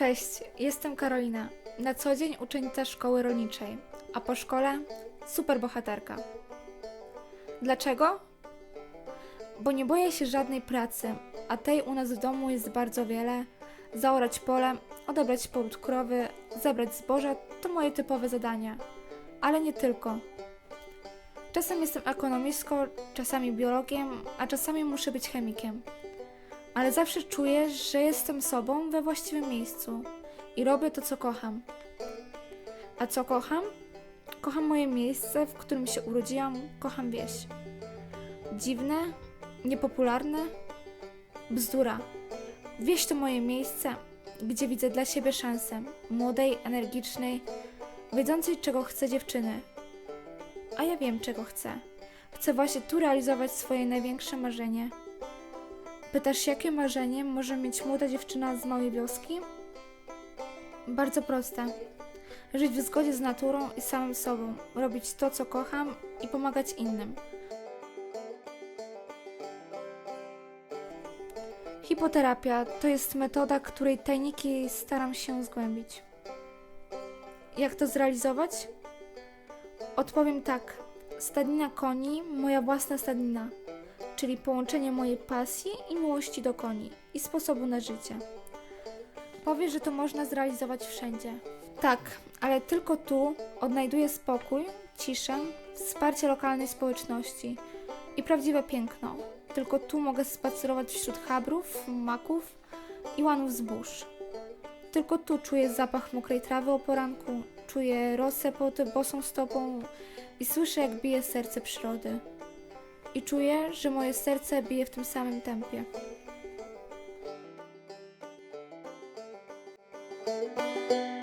Cześć, jestem Karolina. Na co dzień uczennica szkoły rolniczej, a po szkole superbohaterka. Dlaczego? Bo nie boję się żadnej pracy, a tej u nas w domu jest bardzo wiele. Zaorać pole, odebrać poród krowy, zebrać zboże to moje typowe zadania. Ale nie tylko. Czasem jestem ekonomistką, czasami biologiem, a czasami muszę być chemikiem ale zawsze czuję, że jestem sobą we właściwym miejscu i robię to, co kocham. A co kocham? Kocham moje miejsce, w którym się urodziłam, kocham wieś. Dziwne, niepopularne, bzdura. Wieś to moje miejsce, gdzie widzę dla siebie szansę młodej, energicznej, wiedzącej, czego chce dziewczyny. A ja wiem, czego chcę. Chcę właśnie tu realizować swoje największe marzenie. Pytasz, jakie marzenie może mieć młoda dziewczyna z małej wioski? Bardzo proste. Żyć w zgodzie z naturą i samym sobą, robić to, co kocham i pomagać innym. Hipoterapia to jest metoda, której tajniki staram się zgłębić. Jak to zrealizować? Odpowiem tak. Stadnina koni, moja własna stadnina czyli połączenie mojej pasji i miłości do koni i sposobu na życie. Powiesz, że to można zrealizować wszędzie. Tak, ale tylko tu odnajduję spokój, ciszę, wsparcie lokalnej społeczności i prawdziwe piękno. Tylko tu mogę spacerować wśród chabrów, maków i łanów zbóż. Tylko tu czuję zapach mokrej trawy o poranku, czuję rosę pod bosą stopą i słyszę, jak bije serce przyrody i czuję, że moje serce bije w tym samym tempie. thank you